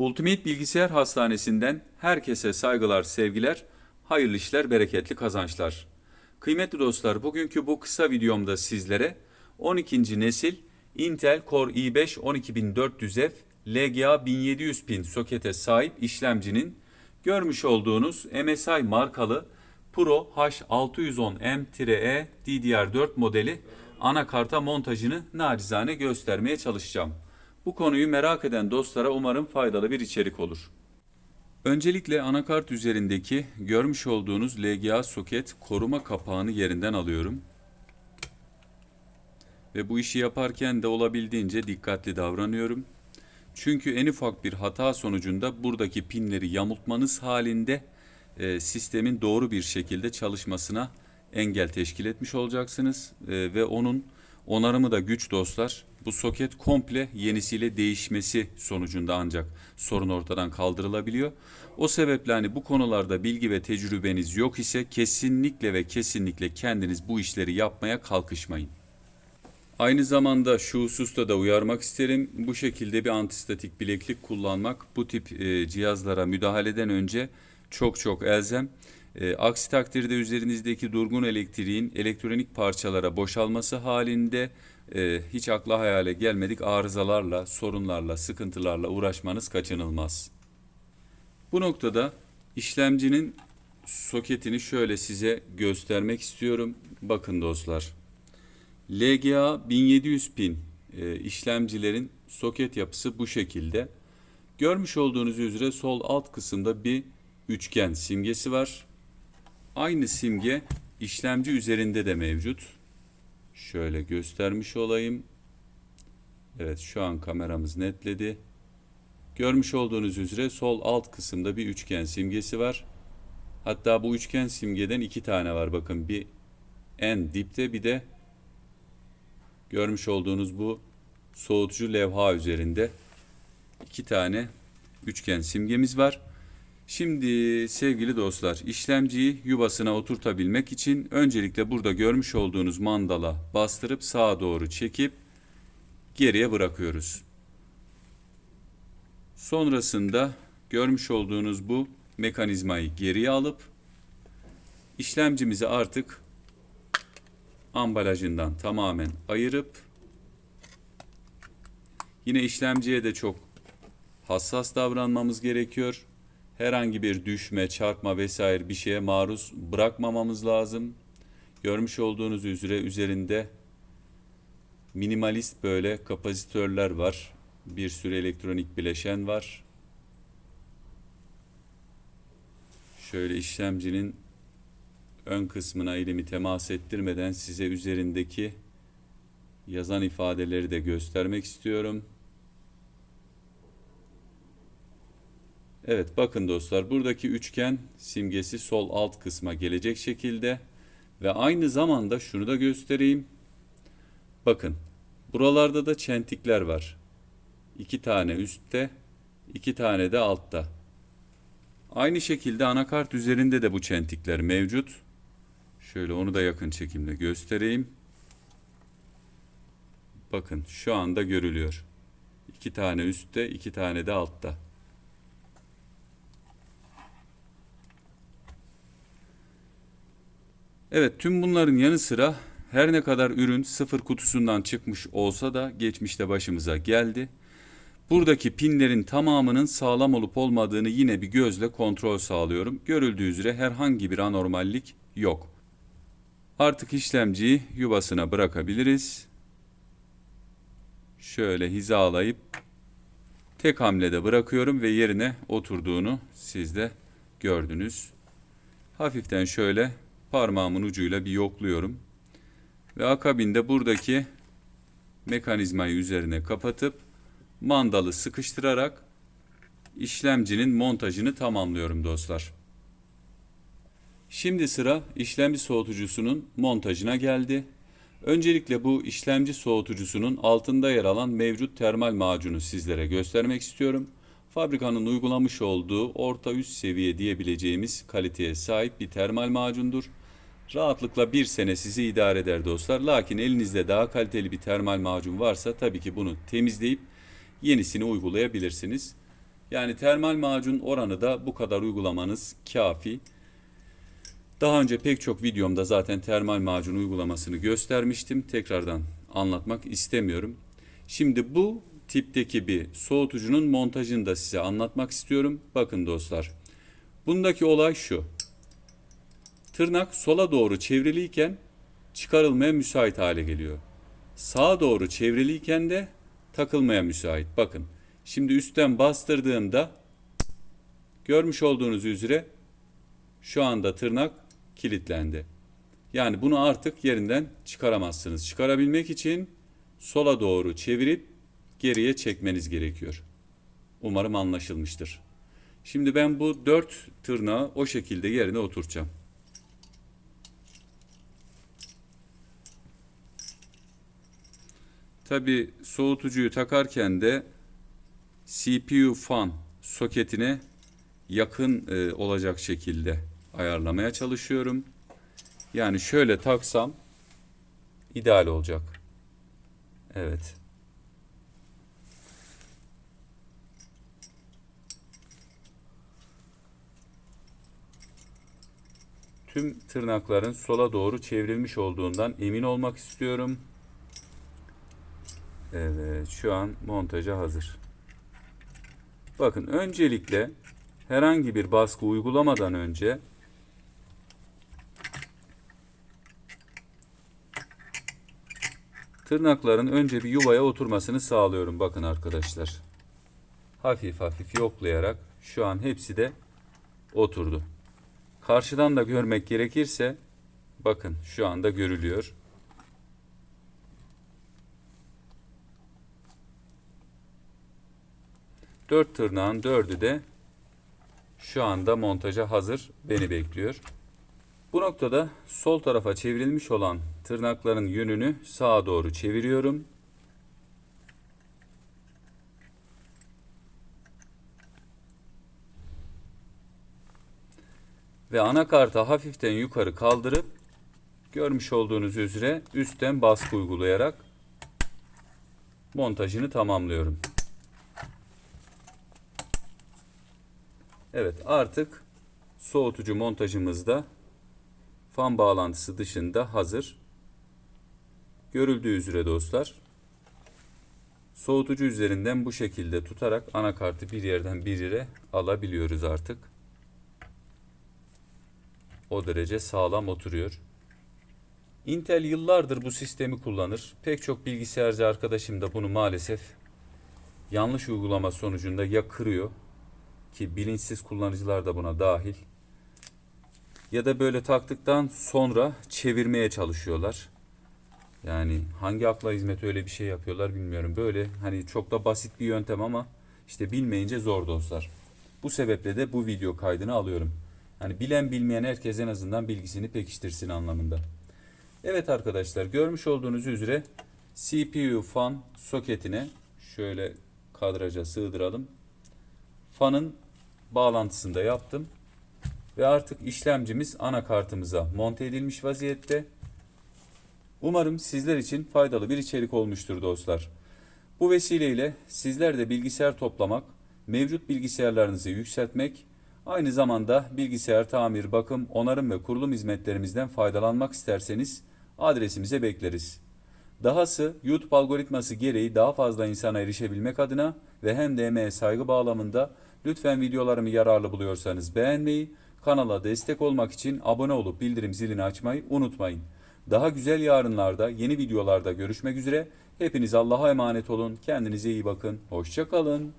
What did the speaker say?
Ultimate Bilgisayar Hastanesi'nden herkese saygılar, sevgiler, hayırlı işler, bereketli kazançlar. Kıymetli dostlar, bugünkü bu kısa videomda sizlere 12. nesil Intel Core i5 12400F LGA 1700 pin sokete sahip işlemcinin görmüş olduğunuz MSI markalı Pro H610M-E DDR4 modeli anakarta montajını nacizane göstermeye çalışacağım. Bu konuyu merak eden dostlara umarım faydalı bir içerik olur. Öncelikle anakart üzerindeki görmüş olduğunuz LGA soket koruma kapağını yerinden alıyorum. Ve bu işi yaparken de olabildiğince dikkatli davranıyorum. Çünkü en ufak bir hata sonucunda buradaki pinleri yamultmanız halinde e, sistemin doğru bir şekilde çalışmasına engel teşkil etmiş olacaksınız. E, ve onun onarımı da güç dostlar. Bu soket komple yenisiyle değişmesi sonucunda ancak sorun ortadan kaldırılabiliyor. O sebeple hani bu konularda bilgi ve tecrübeniz yok ise kesinlikle ve kesinlikle kendiniz bu işleri yapmaya kalkışmayın. Aynı zamanda şu hususta da uyarmak isterim. Bu şekilde bir antistatik bileklik kullanmak bu tip e, cihazlara müdahaleden önce çok çok elzem. E, aksi takdirde üzerinizdeki durgun elektriğin elektronik parçalara boşalması halinde e, hiç akla hayale gelmedik arızalarla, sorunlarla, sıkıntılarla uğraşmanız kaçınılmaz. Bu noktada işlemcinin soketini şöyle size göstermek istiyorum. Bakın dostlar. LGA 1700 pin e, işlemcilerin soket yapısı bu şekilde. Görmüş olduğunuz üzere sol alt kısımda bir üçgen simgesi var. Aynı simge işlemci üzerinde de mevcut. Şöyle göstermiş olayım. Evet şu an kameramız netledi. Görmüş olduğunuz üzere sol alt kısımda bir üçgen simgesi var. Hatta bu üçgen simgeden iki tane var. Bakın bir en dipte bir de görmüş olduğunuz bu soğutucu levha üzerinde iki tane üçgen simgemiz var. Şimdi sevgili dostlar işlemciyi yuvasına oturtabilmek için öncelikle burada görmüş olduğunuz mandala bastırıp sağa doğru çekip geriye bırakıyoruz. Sonrasında görmüş olduğunuz bu mekanizmayı geriye alıp işlemcimizi artık ambalajından tamamen ayırıp yine işlemciye de çok hassas davranmamız gerekiyor. Herhangi bir düşme, çarpma vesaire bir şeye maruz bırakmamamız lazım. Görmüş olduğunuz üzere üzerinde minimalist böyle kapasitörler var. Bir sürü elektronik bileşen var. Şöyle işlemcinin ön kısmına elimi temas ettirmeden size üzerindeki yazan ifadeleri de göstermek istiyorum. Evet bakın dostlar buradaki üçgen simgesi sol alt kısma gelecek şekilde ve aynı zamanda şunu da göstereyim. Bakın buralarda da çentikler var. İki tane üstte, iki tane de altta. Aynı şekilde anakart üzerinde de bu çentikler mevcut. Şöyle onu da yakın çekimle göstereyim. Bakın şu anda görülüyor. İki tane üstte, iki tane de altta. Evet tüm bunların yanı sıra her ne kadar ürün sıfır kutusundan çıkmış olsa da geçmişte başımıza geldi. Buradaki pinlerin tamamının sağlam olup olmadığını yine bir gözle kontrol sağlıyorum. Görüldüğü üzere herhangi bir anormallik yok. Artık işlemciyi yuvasına bırakabiliriz. Şöyle hizalayıp tek hamlede bırakıyorum ve yerine oturduğunu siz de gördünüz. Hafiften şöyle parmağımın ucuyla bir yokluyorum. Ve akabinde buradaki mekanizmayı üzerine kapatıp mandalı sıkıştırarak işlemcinin montajını tamamlıyorum dostlar. Şimdi sıra işlemci soğutucusunun montajına geldi. Öncelikle bu işlemci soğutucusunun altında yer alan mevcut termal macunu sizlere göstermek istiyorum. Fabrikanın uygulamış olduğu orta üst seviye diyebileceğimiz kaliteye sahip bir termal macundur. Rahatlıkla bir sene sizi idare eder dostlar. Lakin elinizde daha kaliteli bir termal macun varsa tabii ki bunu temizleyip yenisini uygulayabilirsiniz. Yani termal macun oranı da bu kadar uygulamanız kafi. Daha önce pek çok videomda zaten termal macun uygulamasını göstermiştim. Tekrardan anlatmak istemiyorum. Şimdi bu tipteki bir soğutucunun montajını da size anlatmak istiyorum. Bakın dostlar. Bundaki olay şu. Tırnak sola doğru çevriliyken çıkarılmaya müsait hale geliyor. Sağa doğru çevriliyken de takılmaya müsait. Bakın. Şimdi üstten bastırdığımda görmüş olduğunuz üzere şu anda tırnak kilitlendi. Yani bunu artık yerinden çıkaramazsınız. Çıkarabilmek için sola doğru çevirip geriye çekmeniz gerekiyor. Umarım anlaşılmıştır. Şimdi ben bu dört tırnağı o şekilde yerine oturtacağım. Tabi soğutucuyu takarken de CPU fan soketine yakın e, olacak şekilde ayarlamaya çalışıyorum. Yani şöyle taksam ideal olacak. Evet. Tüm tırnakların sola doğru çevrilmiş olduğundan emin olmak istiyorum. Evet, şu an montaja hazır. Bakın öncelikle herhangi bir baskı uygulamadan önce tırnakların önce bir yuvaya oturmasını sağlıyorum. Bakın arkadaşlar. Hafif hafif yoklayarak şu an hepsi de oturdu. Karşıdan da görmek gerekirse bakın şu anda görülüyor. Dört tırnağın dördü de şu anda montaja hazır beni bekliyor. Bu noktada sol tarafa çevrilmiş olan tırnakların yönünü sağa doğru çeviriyorum. Ve anakartı hafiften yukarı kaldırıp görmüş olduğunuz üzere üstten baskı uygulayarak montajını tamamlıyorum. Evet artık soğutucu montajımızda fan bağlantısı dışında hazır. Görüldüğü üzere dostlar. Soğutucu üzerinden bu şekilde tutarak anakartı bir yerden bir yere alabiliyoruz artık. O derece sağlam oturuyor. Intel yıllardır bu sistemi kullanır. Pek çok bilgisayarcı arkadaşım da bunu maalesef yanlış uygulama sonucunda ya kırıyor ki bilinçsiz kullanıcılar da buna dahil. Ya da böyle taktıktan sonra çevirmeye çalışıyorlar. Yani hangi akla hizmet öyle bir şey yapıyorlar bilmiyorum. Böyle hani çok da basit bir yöntem ama işte bilmeyince zor dostlar. Bu sebeple de bu video kaydını alıyorum. Hani bilen bilmeyen herkes en azından bilgisini pekiştirsin anlamında. Evet arkadaşlar görmüş olduğunuz üzere CPU fan soketine şöyle kadraja sığdıralım. Fanın bağlantısını da yaptım. Ve artık işlemcimiz anakartımıza monte edilmiş vaziyette. Umarım sizler için faydalı bir içerik olmuştur dostlar. Bu vesileyle sizler de bilgisayar toplamak, mevcut bilgisayarlarınızı yükseltmek, aynı zamanda bilgisayar tamir, bakım, onarım ve kurulum hizmetlerimizden faydalanmak isterseniz adresimize bekleriz. Dahası YouTube algoritması gereği daha fazla insana erişebilmek adına ve hem de emeğe saygı bağlamında lütfen videolarımı yararlı buluyorsanız beğenmeyi, kanala destek olmak için abone olup bildirim zilini açmayı unutmayın. Daha güzel yarınlarda yeni videolarda görüşmek üzere. Hepiniz Allah'a emanet olun. Kendinize iyi bakın. Hoşçakalın.